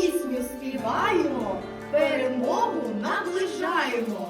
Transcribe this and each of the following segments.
пісню співаємо, перемогу наближаємо.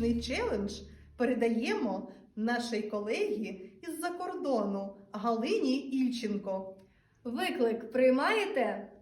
Наступний челендж передаємо нашій колегі із-за кордону Галині Ільченко. Виклик приймаєте?